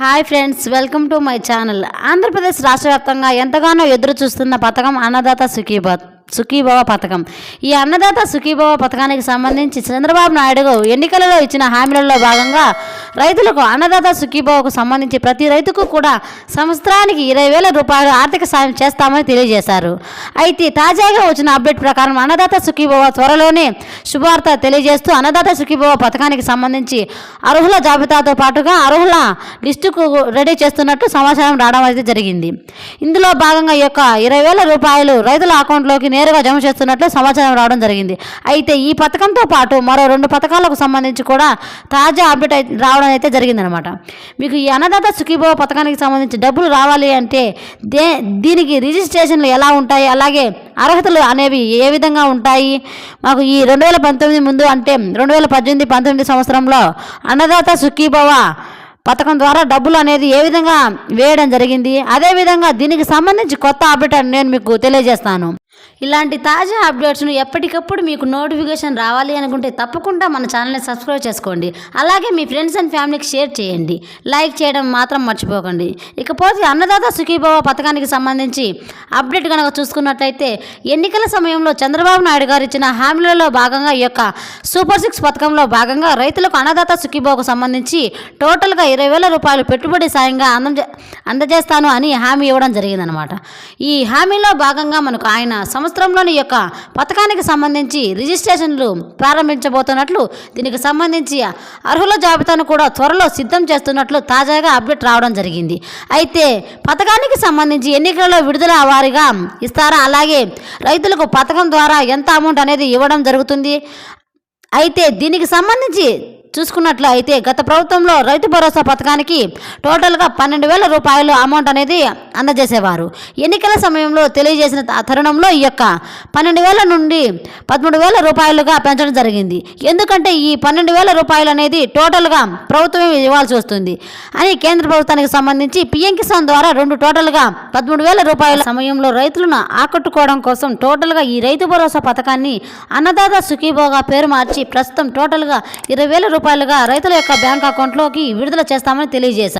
Hi friends welcome to my channel Andhra Pradesh రాష్ట్ర వ్యాప్తంగా ఎంతగానో ఎదురు చూస్తున్న పథకం అన్నదాత సుఖీభాత్ సుఖీభవ పథకం. ఈ అన్నదాత సుఖీభవ పథకానికి సంబంధించి చంద్రబాబు నాయుడు ఎన్నికలలో ఇచ్చిన హామీలలో భాగంగా రైతులకు అన్నదాత సుఖీభవకు సంబంధించి ప్రతి రైతుకు కూడా సంవత్సరానికి ఇరవై వేల రూపాయలు ఆర్థిక సాయం చేస్తామని తెలియజేశారు. అయితే తాజాగా వచ్చిన అప్డేట్ ప్రకారం అన్నదాత సుఖీభవ త్వరలోనే శుభవార్త తెలియజేస్తూ అన్నదాత సుఖీభవ పథకానికి సంబంధించి అర్హుల జాబితాతో పాటుగా అర్హుల లిస్టుకు రెడీ చేస్తున్నట్టు సమాచారం రావడం అయితే జరిగింది. ఇందులో భాగంగా ఈ యొక్క ఇరవై వేల రూపాయలు రైతుల అకౌంట్లోకి నేరుగా జమ చేస్తున్నట్లు సమాచారం రావడం జరిగింది. అయితే ఈ పథకంతో పాటు మరో రెండు పథకాలకు సంబంధించి కూడా తాజా అప్డేట్ రావడం రావడం అయితే జరిగిందనమాట. మీకు ఈ అన్నదాత సుఖీభవ పథకానికి సంబంధించి డబ్బులు రావాలి అంటే దే దీనికి రిజిస్ట్రేషన్లు ఎలా ఉంటాయి? అలాగే అర్హతలు అనేవి ఏ విధంగా ఉంటాయి? మాకు ఈ రెండు వేల పంతొమ్మిది ముందు అంటే రెండు వేల పద్దెనిమిది పంతొమ్మిది సంవత్సరంలో అన్నదాత సుఖీభవ పథకం ద్వారా డబ్బులు అనేది ఏ విధంగా వేయడం జరిగింది? అదేవిధంగా దీనికి సంబంధించి కొత్త అప్డేట్ నేను మీకు తెలియజేస్తాను. ఇలాంటి తాజా అప్డేట్స్ను ఎప్పటికప్పుడు మీకు నోటిఫికేషన్ రావాలి అనుకుంటే తప్పకుండా మన ఛానల్ని సబ్స్క్రైబ్ చేసుకోండి. అలాగే మీ ఫ్రెండ్స్ అండ్ ఫ్యామిలీకి షేర్ చేయండి. లైక్ చేయడం మాత్రం మర్చిపోకండి. ఇకపోతే అన్నదాత సుఖీభవ పథకానికి సంబంధించి అప్డేట్ కనుక చూసుకున్నట్లయితే ఎన్నికల సమయంలో చంద్రబాబు నాయుడు గారు ఇచ్చిన హామీలలో భాగంగా ఈ యొక్క సూపర్ సిక్స్ పథకంలో భాగంగా రైతులకు అన్నదాత సుఖీభవకు సంబంధించి టోటల్గా ఇరవై వేల రూపాయలు పెట్టుబడి సాయంగా అందజే అందజేస్తాను అని హామీ ఇవ్వడం జరిగిందనమాట ఈ హామీలో భాగంగా మనకు ఆయన సంవత్సరంలోని యొక్క పథకానికి సంబంధించి రిజిస్ట్రేషన్లు ప్రారంభించబోతున్నట్లు దీనికి సంబంధించి అర్హుల జాబితాను కూడా త్వరలో సిద్ధం చేస్తున్నట్లు తాజాగా అప్డేట్ రావడం జరిగింది. అయితే పథకానికి సంబంధించి ఎన్నికలలో విడుదల వారిగా ఇస్తారా? అలాగే రైతులకు పథకం ద్వారా ఎంత అమౌంట్ అనేది ఇవ్వడం జరుగుతుంది? అయితే దీనికి సంబంధించి చూసుకున్నట్లు అయితే గత ప్రభుత్వంలో రైతు భరోసా పథకానికి టోటల్గా పన్నెండు వేల రూపాయలు అమౌంట్ అనేది అందజేసేవారు. ఎన్నికల సమయంలో తెలియజేసిన తరుణంలో ఈ యొక్క పన్నెండు వేల నుండి పదమూడు వేల రూపాయలుగా పెంచడం జరిగింది. ఎందుకంటే ఈ పన్నెండు వేల రూపాయలు అనేది టోటల్గా ప్రభుత్వమే ఇవ్వాల్సి వస్తుంది. అని కేంద్ర ప్రభుత్వానికి సంబంధించి పిఎం కిసాన్ ద్వారా రెండు టోటల్గా పదమూడు వేల రూపాయల సమయంలో రైతులను ఆకట్టుకోవడం కోసం టోటల్గా ఈ రైతు భరోసా పథకాన్ని అన్నదాత సుఖీభోగా పేరు మార్చి ప్రస్తుతం టోటల్గా ఇరవై వేల రూపాయలుగా రైతుల యొక్క బ్యాంక్ అకౌంట్లోకి విడుదల చేస్తామని తెలియజేశారు.